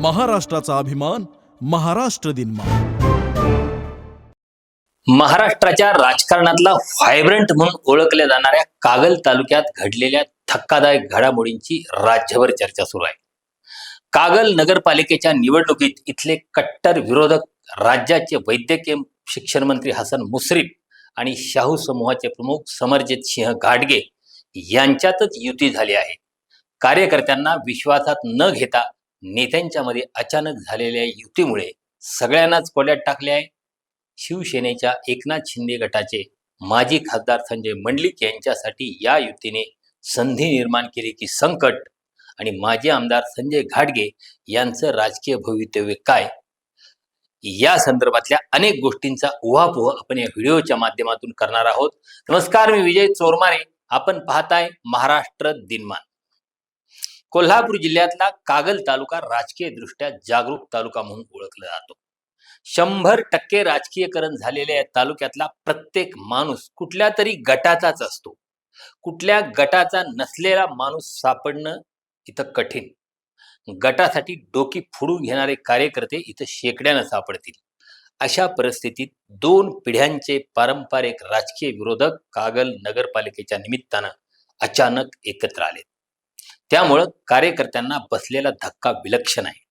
महाराष्ट्राचा अभिमान महाराष्ट्र दिनमा महाराष्ट्राच्या राजकारणातला व्हायब्रंट म्हणून ओळखल्या जाणाऱ्या कागल तालुक्यात घडलेल्या धक्कादायक घडामोडींची राज्यभर चर्चा सुरू आहे. कागल नगरपालिकेच्या निवडणुकीत इथले कट्टर विरोधक राज्याचे वैद्यकीय शिक्षण मंत्री हसन मुश्रीफ आणि शाहू समूहाचे प्रमुख समरजित सिंह घाटगे यांच्यातच युती झाली आहे. कार्यकर्त्यांना विश्वासात न घेता नेत्यांच्या मध्ये अचानक झालेल्या युतीमुळे सगळ्यांनाच कोड्यात टाकले आहे. शिवसेनेच्या एकनाथ शिंदे गटाचे माजी खासदार संजय मंडलिक यांच्यासाठी या युतीने संधी निर्माण केली की संकट. आणि माजी आमदार संजय घाटगे यांचं राजकीय भवितव्य काय? या संदर्भातल्या अनेक गोष्टींचा उहापोह आपण या व्हिडिओच्या माध्यमातून करणार आहोत. नमस्कार मी विजय चोरमारे आपण पाहताय महाराष्ट्र दिनमान. कोल्हापूर जिल्ह्यातला कागल तालुका राजकीय दृष्ट्या जागरूक तालुका म्हणून ओळखला जातो. शंभर टक्के राजकीयकरण झालेल्या या तालुक्यातला प्रत्येक माणूस कुठल्या तरी गटाचाच असतो. कुठल्या गटाचा नसलेला माणूस सापडणं इथं कठीण. गटासाठी डोकी फोडून घेणारे कार्यकर्ते इथं शेकड्यानं सापडतील. अशा परिस्थितीत दोन पिढ्यांचे पारंपरिक राजकीय विरोधक कागल नगरपालिकेच्या निमित्तानं अचानक एकत्र आले त्यामुळं कार्यकर्त्यांना बसलेला धक्का विलक्षण आहे.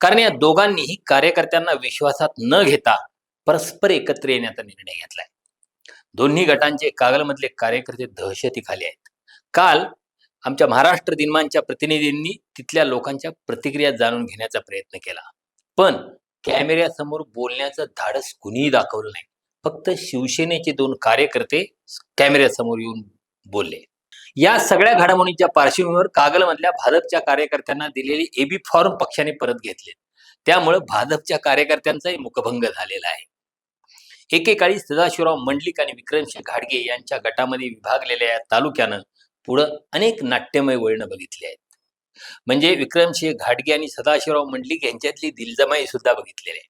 कारण या दोघांनीही कार्यकर्त्यांना विश्वासात न घेता परस्पर एकत्र येण्याचा निर्णय घेतलाय. दोन्ही गटांचे कागलमधले कार्यकर्ते दहशतीखाली आहेत. काल आमच्या महाराष्ट्र दिनमानच्या प्रतिनिधींनी तिथल्या लोकांच्या प्रतिक्रिया जाणून घेण्याचा प्रयत्न केला. पण कॅमेऱ्यासमोर बोलण्याचं धाडस कुणीही दाखवलं नाही. फक्त शिवसेनेचे दोन कार्यकर्ते कॅमेऱ्यासमोर येऊन बोलले. या सगळ्या घडामोडींच्या पार्श्वभूमीवर कागलमधल्या भाजपच्या कार्यकर्त्यांना दिलेली एबी फॉर्म पक्षाने परत घेतले. त्यामुळे भाजपच्या कार्यकर्त्यांचाही मुखभंग झालेला आहे. एकेकाळी सदाशिवराव मंडलिक आणि विक्रमसिंह घाडगे यांच्या गटामध्ये विभागलेल्या या तालुक्यानं पुढं अनेक नाट्यमय वळणं बघितली आहेत. म्हणजे विक्रमसिंह घाटगे आणि सदाशिवराव मंडलिक यांच्यातली दिलजमाई सुद्धा बघितलेली आहे.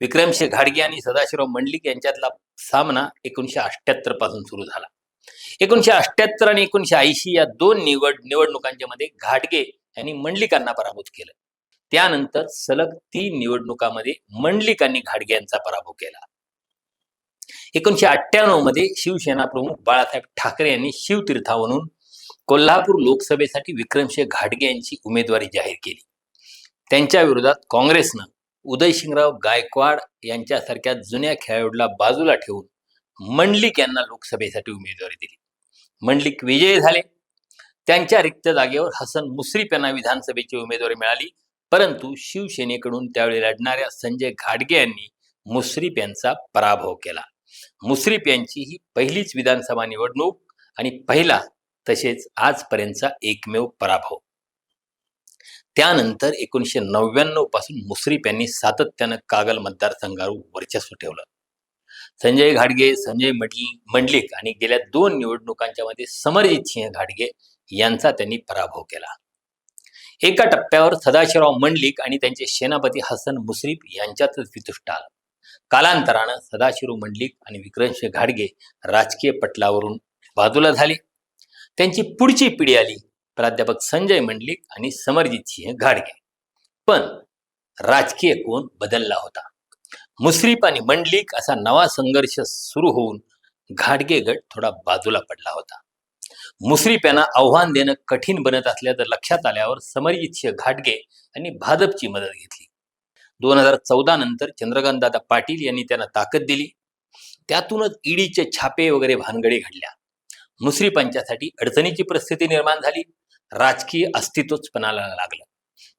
विक्रमसिंह घाडगे आणि सदाशिवराव मंडलिक यांच्यातला सामना एकोणीशे अठ्याहत्तरपासून सुरू झाला. एकोणीशे अठ्याहत्तर आणि एकोणीशे ऐंशी या दोन निवड निवडणुकांच्या मध्ये घाटगे यांनी मंडलिकांना पराभूत केलं. त्यानंतर सलग तीन निवडणुकामध्ये मंडलिकांनी घाटगे यांचा पराभव केला. एकोणीशे अठ्ठ्याण्णवमध्ये शिवसेना प्रमुख बाळासाहेब ठाकरे यांनी शिवतीर्थावरून कोल्हापूर लोकसभेसाठी विक्रमसिंह घाटगे यांची उमेदवारी जाहीर केली. त्यांच्या विरोधात काँग्रेसनं उदयसिंगराव गायकवाड यांच्यासारख्या जुन्या खेळाडूला बाजूला ठेवून मंडलिक यांना लोकसभेसाठी उमेदवारी दिली. मंडलिक विजयी झाले. त्यांच्या रिक्त जागेवर हसन मुश्रीफ यांना विधानसभेची उमेदवारी मिळाली. परंतु शिवसेनेकडून त्यावेळी लढणाऱ्या संजय घाटगे यांनी मुश्रीफ यांचा पराभव केला. मुश्रीफ यांची ही पहिलीच विधानसभा निवडणूक आणि पहिला तसेच आजपर्यंतचा एकमेव पराभव. त्यानंतर एकोणीसशे नव्याण्णवपासून मुश्रीफ यांनी सातत्यानं कागल मतदारसंघावर वर्चस्व ठेवलं. संजय घाडगे संजय मंडली मंडलिक आणि गेल्या दोन निवडणुकांच्या मध्ये समरजित सिंह घाडगे यांचा त्यांनी पराभव केला. एका टप्प्यावर सदाशिवराव मंडलिक आणि त्यांचे सेनापती हसन मुश्रीफ यांच्यातच वितुष्ट आला. कालांतरानं सदाशिव मंडलिक आणि विक्रमसिंह घाडगे राजकीय पटलावरून बाजूला झाले. त्यांची पुढची पिढी आली प्राध्यापक संजय मंडलिक आणि समरजित सिंह घाटगे. पण राजकीय कोण बदलला होता. मुश्रीफ आणि मंडलिक असा नवा संघर्ष सुरू होऊन घाटगे गट थोडा बाजूला पडला होता. मुश्रीफ यांना आव्हान देणं कठीण बनत असल्याचं लक्षात आल्यावर समरजित घाटगे यांनी भाजपची मदत घेतली. दोन हजार चौदा नंतर चंद्रकांतदादा पाटील यांनी त्यांना ताकद दिली. त्यातूनच ईडीचे छापे वगैरे भानगडी घडल्या. मुश्रीफांच्यासाठी अडचणीची परिस्थिती निर्माण झाली. राजकीय अस्तित्वच पणाला लागलं.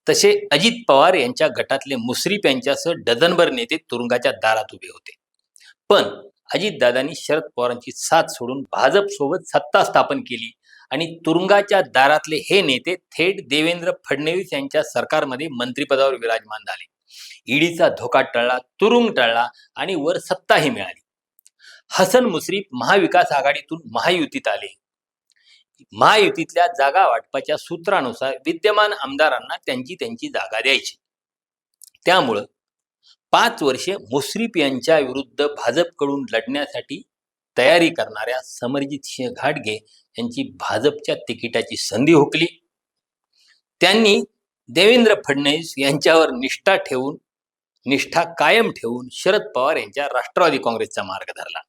तसे अजित पवार यांच्या गटातले मुश्रीफ यांच्यासह डझनभर नेते तुरुंगाच्या दारात उभे होते. पण अजितदादांनी शरद पवारांची साथ सोडून भाजप सोबत सत्ता स्थापन केली आणि तुरुंगाच्या दारातले हे नेते थेट देवेंद्र फडणवीस यांच्या सरकारमध्ये मंत्रिपदावर विराजमान झाले. ईडीचा धोका टळला तुरुंग टळला आणि वर सत्ताही मिळाली. हसन मुश्रीफ महाविकास आघाडीतून महायुतीत आले. महायुतीतल्या जागा वाटपाच्या सूत्रानुसार विद्यमान आमदारांना त्यांची त्यांची जागा द्यायची. त्यामुळं पाच वर्षे मुश्रीफ यांच्या विरुद्ध भाजपकडून लढण्यासाठी तयारी करणाऱ्या समरजित सिंह घाटगे यांची भाजपच्या तिकिटाची संधी हुकली. त्यांनी देवेंद्र फडणवीस यांच्यावर निष्ठा ठेवून निष्ठा कायम ठेवून शरद पवार यांच्या राष्ट्रवादी काँग्रेसचा मार्ग धरला.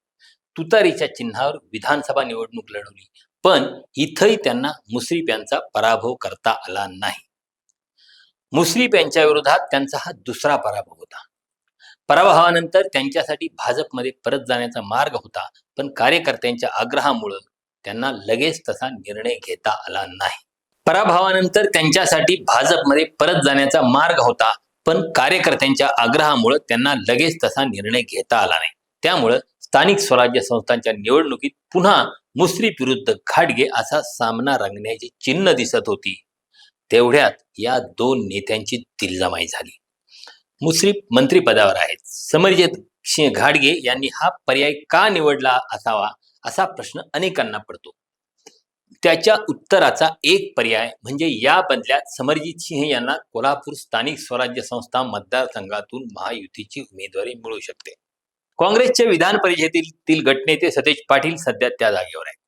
तुतारीच्या चिन्हावर विधानसभा निवडणूक लढवली. पण इथंही त्यांना मुश्रीफ यांचा पराभव करता आला नाही. मुश्रीफ यांच्या विरोधात त्यांचा हा दुसरा पराभव होता. पराभवानंतर त्यांच्यासाठी भाजपमध्ये परत जाण्याचा मार्ग होता पण कार्यकर्त्यांच्या आग्रहामुळं त्यांना लगेच तसा निर्णय घेता आला नाही. पराभवानंतर त्यांच्यासाठी भाजपमध्ये परत जाण्याचा मार्ग होता पण कार्यकर्त्यांच्या आग्रहामुळं त्यांना लगेच तसा निर्णय घेता आला नाही. त्यामुळं स्थानिक स्वराज्य संस्थांच्या निवडणुकीत पुन्हा मुश्रीफ विरुद्ध घाटगे असा सामना रंगण्याची चिन्ह दिसत होती. तेवढ्यात या दोन नेत्यांची दिलजमाई झाली. मुश्रीफ मंत्रीपदावर आहेत. समरजित सिंह घाटगे यांनी हा पर्याय का निवडला असावा असा प्रश्न अनेकांना पडतो. त्याच्या उत्तराचा एक पर्याय म्हणजे या बदल्यात समरजित सिंह यांना कोल्हापूर स्थानिक स्वराज्य संस्था मतदारसंघातून महायुतीची उमेदवारी मिळू शकते. काँग्रेसच्या विधान परिषदेतील गटनेते सतेज पाटील सध्या त्या जागेवर आहेत.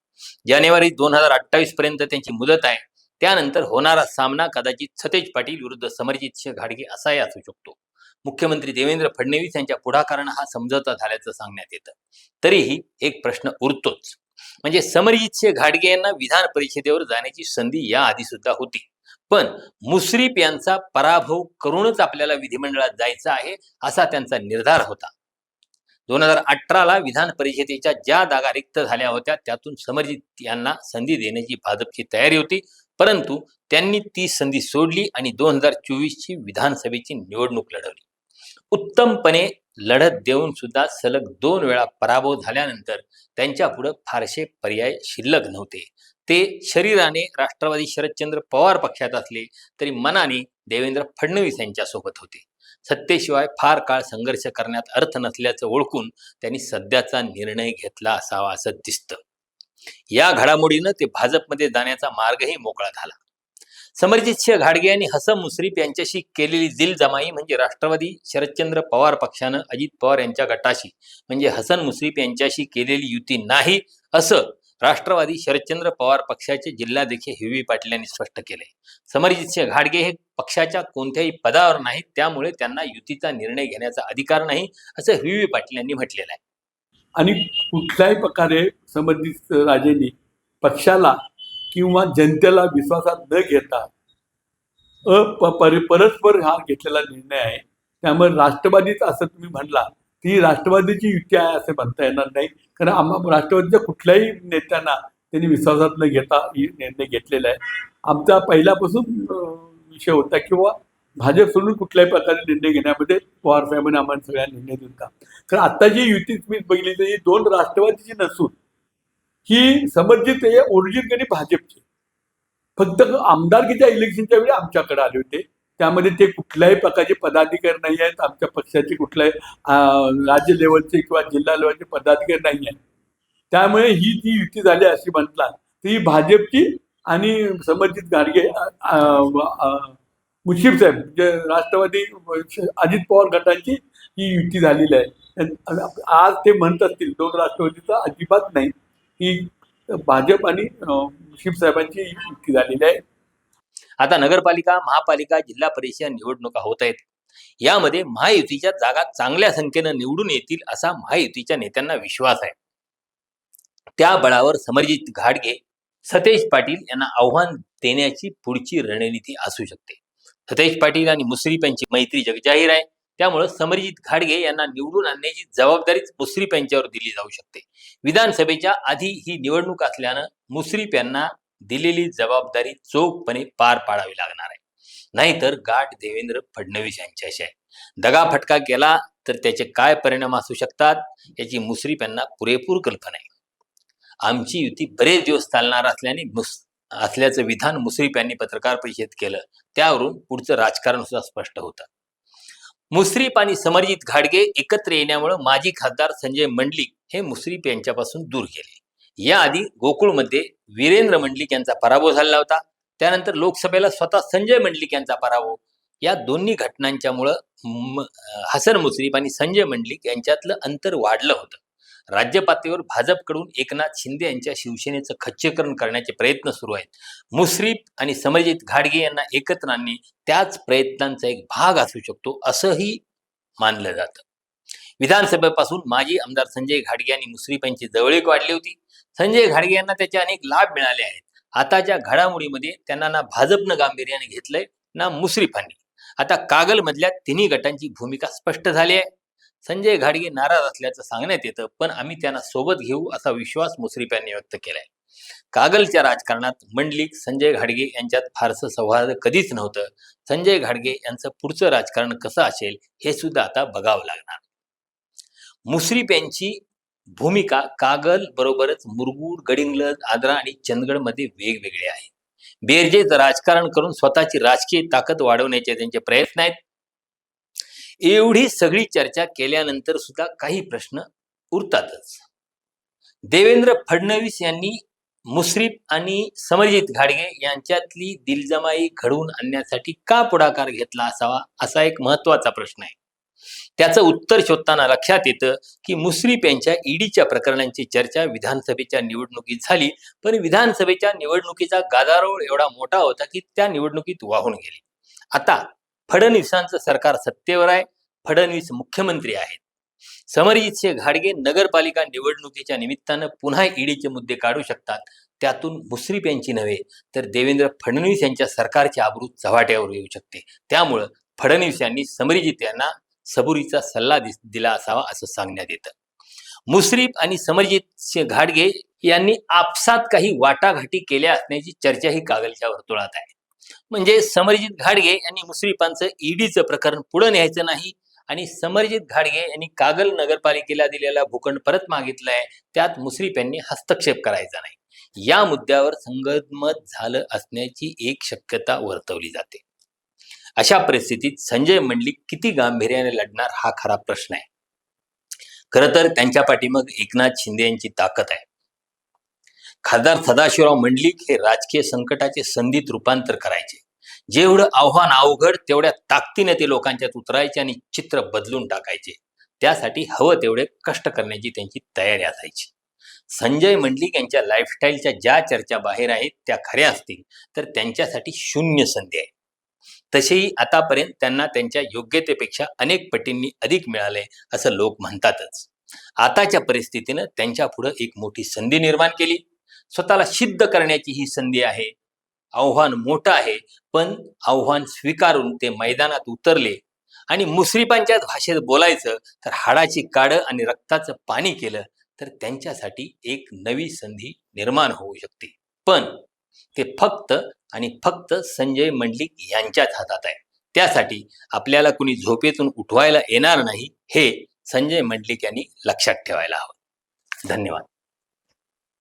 जानेवारी दोन हजार अठ्ठावीस पर्यंत त्यांची मुदत आहे. त्यानंतर होणारा सामना कदाचित सतेज पाटील विरुद्ध समरजित सिंह घाडगे असाही असू शकतो. मुख्यमंत्री देवेंद्र फडणवीस यांच्या पुढाकारानं हा समझोता झाल्याचं सांगण्यात येतं. तरीही एक प्रश्न उरतोच. म्हणजे समरजित सिंह घाडगे यांना विधान परिषदेवर जाण्याची संधी या आधी सुद्धा होती. पण मुश्रीफ यांचा पराभव करूनच आपल्याला विधिमंडळात जायचं आहे असा त्यांचा निर्धार होता. दोन हजार अठराला विधान परिषदेच्या ज्या जागा रिक्त झाल्या होत्या त्यातून समरजित यांना संधी देण्याची भाजपची तयारी होती. परंतु त्यांनी ती संधी सोडली आणि दोन हजार चोवीसची विधानसभेची निवडणूक लढवली. उत्तमपणे लढत देऊन सुद्धा सलग दोन वेळा पराभव झाल्यानंतर त्यांच्या पुढे फारसे पर्याय शिल्लक नव्हते. ते शरीराने राष्ट्रवादी शरदचंद्र पवार पक्षात असले तरी मनाने देवेंद्र फडणवीस यांच्यासोबत होते. सत्तेशिवाय फार काळ संघर्ष करण्यात अर्थ नसल्याचं ओळखून त्यांनी सध्याचा निर्णय घेतला असावा असं दिसतं. या घडामोडीनं ते भाजपमध्ये जाण्याचा मार्गही मोकळा झाला. समरजित सिंह घाडगे आणि हसन मुश्रीफ यांच्याशी केलेली दिल जमाई म्हणजे राष्ट्रवादी शरदचंद्र पवार पक्षानं अजित पवार यांच्या गटाशी म्हणजे हसन मुश्रीफ यांच्याशी केलेली युती नाही असं राष्ट्रवादी शरदचंद्र पवार पक्षाचे जिल्हाध्यक्ष हिवी पाटील यांनी स्पष्ट केले. समरजित सिंह घाडगे हे पक्षाच्या कोणत्याही पदावर नाहीत. त्यामुळे त्यांना युतीचा निर्णय घेण्याचा अधिकार नाही असं हिवी पाटील यांनी म्हटलेलं आहे. आणि कुठल्याही प्रकारे संबंधित राजेंनी पक्षाला किंवा जनतेला विश्वासात न घेता अप परस्पर हा घेतलेला निर्णय आहे. त्यामुळे राष्ट्रवादीच असं तुम्ही म्हणला ती राष्ट्रवादीची युती आहे असं म्हणता येणार नाही. कारण आम्हा राष्ट्रवादीच्या कुठल्याही नेत्यांना त्यांनी विश्वासात न घेता निर्णय घेतलेला आहे. आमचा पहिल्यापासून विषय होता किंवा भाजप सोडून कुठल्याही प्रकारे निर्णय घेण्यामध्ये पवार साहेबांनी आम्हाला सगळ्या निर्णय दिला कारण आता जी युती तुम्ही बघितली तर ही दोन राष्ट्रवादीची नसून ही समर्जित हे आणि भाजपची. फक्त आमदारकीच्या इलेक्शनच्या वेळी आमच्याकडे आले होते. त्यामध्ये ते कुठल्याही प्रकारचे पदाधिकारी नाही आहेत आमच्या पक्षाचे कुठल्याही राज्य लेवलचे किंवा जिल्हा लेवलचे पदाधिकारी नाही आहेत. त्यामुळे ही जी युती झाली अशी म्हटला ती भाजपची आणि संबंधित गाडगे मुशीफ साहेब जे राष्ट्रवादी अजित पवार गटांची ही युती झालेली आहे. आज ते म्हणत असतील दोन राष्ट्रवादीचा अजिबात नाही ही भाजप आणि मुशीफ साहेबांची युती झालेली आहे. आता नगरपालिका महापालिका जिल्हा परिषद निवडणुका होत आहेत. यामध्ये महायुतीच्या जागा चांगल्या संख्येनं निवडून येतील असा महायुतीच्या नेत्यांना विश्वास आहे. त्या बळावर समरजित घाडगे सतेज पाटील यांना आव्हान देण्याची पुढची रणनीती असू शकते. सतेज पाटील आणि मुश्रीफ यांची मैत्री जगजाहीर आहे. त्यामुळे समरजित घाडगे यांना निवडून आणण्याची जबाबदारीच मुश्रीफ यांच्यावर दिली जाऊ शकते. विधानसभेच्या आधी ही निवडणूक असल्यानं मुश्रीफ यांना दिलेली जबाबदारी चोखपणे पार पाडावी लागणार आहे. नाहीतर गाठ देवेंद्र फडणवीस यांच्याशी आहे. दगाफटका केला तर त्याचे काय परिणाम असू शकतात याची मुश्रीफ यांना पुरेपूर कल्पना आहे. आमची युती बरेच दिवस चालणार असल्याने मुस असल्याचं विधान मुश्रीफ यांनी पत्रकार परिषदेत केलं. त्यावरून पुढचं राजकारण सुद्धा स्पष्ट होतं. मुश्रीफ आणि समरजित घाडगे एकत्र येण्यामुळे माजी खासदार संजय मंडलिक हे मुश्रीफ यांच्यापासून दूर गेले. याआधी गोकुळमध्ये वीरेंद्र मंडलिक यांचा पराभव झाला होता. त्यानंतर लोकसभेला स्वतः संजय मंडलिक यांचा पराभव. या दोन्ही घटनांच्यामुळं हसन मुश्रीफ आणि संजय मंडलिक यांच्यातलं अंतर वाढलं होतं. राज्य पातळीवर भाजपकडून एकनाथ शिंदे यांच्या शिवसेनेचं खच्चीकरण करण्याचे प्रयत्न सुरू आहेत. मुश्रीफ आणि समरजित घाडगे यांना एकत्र आणणे त्याच प्रयत्नांचा एक भाग असू शकतो असंही मानलं जातं. विधानसभेपासून माजी आमदार संजय घाडगे आणि मुश्रीफ यांची जवळीक वाढली होती. संजय घाडगे यांना त्याचे अनेक लाभ मिळाले आहेत. आताच्या घडामोडीमध्ये त्यांना ना भाजपनं गांभीर्याने घेतलंय ना मुश्रीफांनी आता कागल मधल्या तिन्ही गटांची भूमिका स्पष्ट झाली आहे. संजय घाडगे नाराज असल्याचं सांगण्यात येतं पण आम्ही त्यांना सोबत घेऊ असा विश्वास मुश्रीफ यांनी व्यक्त केलाय. कागलच्या राजकारणात मंडलिक संजय घाडगे यांच्यात फारसं सौहार्द कधीच नव्हतं. संजय घाडगे यांचं पुढचं राजकारण कसं असेल हे सुद्धा आता बघावं लागणार. मुश्रीफ यांची भूमिका कागल बरोबरच मुरगूड गडिंगलज आद्रा आणि चंदगडमध्ये वेगवेगळे आहे बेरजेच राजकारण करून स्वतःची राजकीय ताकद वाढवण्याचे त्यांचे प्रयत्न आहेत. एवढी सगळी चर्चा केल्यानंतर सुद्धा काही प्रश्न उरतातच. देवेंद्र फडणवीस यांनी मुश्रीफ आणि समरजित घाडगे यांच्यातली दिलजमाई घडवून आणण्यासाठी का पुढाकार घेतला असावा असा एक महत्त्वाचा प्रश्न आहे. त्याचं उत्तर शोधताना लक्षात येतं की मुश्रीफ यांच्या ईडीच्या प्रकरणांची चर्चा विधानसभेच्या निवडणुकीत झाली. पण विधानसभेच्या निवडणुकीचा गादारोळ एवढा मोठा होता की त्या निवडणुकीत वाहून गेली. आता फडणवीसांचं सरकार सत्तेवर आहे. फडणवीस मुख्यमंत्री आहेत. समरजितसिंह घाडगे नगरपालिका निवडणुकीच्या निमित्तानं पुन्हा ईडीचे मुद्दे काढू शकतात. त्यातून मुश्रीफ यांची नव्हे तर देवेंद्र फडणवीस यांच्या सरकारची आबरू चव्हाट्यावर येऊ शकते. त्यामुळं फडणवीस यांनी समरजित यांना सबुरीचा सल्ला दिला असावा असं सांगण्यात येतं. मुश्रीफ आणि समरजित सिंह घाडगे यांनी आपसात काही वाटाघाटी केल्या असण्याची चर्चाही कागलच्या वर्तुळात आहे. म्हणजे समरजित घाडगे यांनी मुश्रीफांचं ईडीचं प्रकरण पुढे न्यायचं नाही आणि समरजित घाडगे यांनी कागल नगरपालिकेला दिलेला भूखंड परत मागितलाय त्यात मुश्रीफ यांनी हस्तक्षेप करायचा नाही. या मुद्द्यावर संगतमत झालं असण्याची एक शक्यता वर्तवली जाते. अशा परिस्थितीत संजय मंडलिक किती गांभीर्याने लढणार हा खरा प्रश्न आहे. खरं तर त्यांच्या पाठीमग एकनाथ शिंदे यांची ताकद आहे. खासदार सदाशिवराव मंडलिक हे राजकीय संकटाचे संधीत रूपांतर करायचे. जेवढं आव्हान अवघड तेवढ्या ताकदीने ते लोकांच्यात उतरायचे आणि चित्र बदलून टाकायचे. त्यासाठी हवं तेवढे कष्ट करण्याची त्यांची तयारी असायची. संजय मंडलिक यांच्या लाईफस्टाईलच्या ज्या चर्चा बाहेर आहेत त्या खऱ्या असतील तर त्यांच्यासाठी शून्य संधी आहे. तसेही आतापर्यंत त्यांना त्यांच्या योग्यतेपेक्षा अनेक पटींनी अधिक मिळाले असं लोक म्हणतातच. आताच्या परिस्थितीनं त्यांच्या पुढे एक मोठी संधी निर्माण केली. स्वतःला सिद्ध करण्याची ही संधी आहे. आव्हान मोठं आहे पण आव्हान स्वीकारून ते मैदानात उतरले आणि मुश्रीफांच्याच भाषेत बोलायचं तर हाडाची काडं आणि रक्ताचं पाणी केलं तर त्यांच्यासाठी एक नवी संधी निर्माण होऊ शकते. पण ते फक्त आणि फक्त संजय मंडलिक यांच्याच हातात आहे. त्यासाठी आपल्याला कुणी झोपेतून उठवायला येणार नाही हे संजय मंडलिक यांनी लक्षात ठेवायला हवं. धन्यवाद.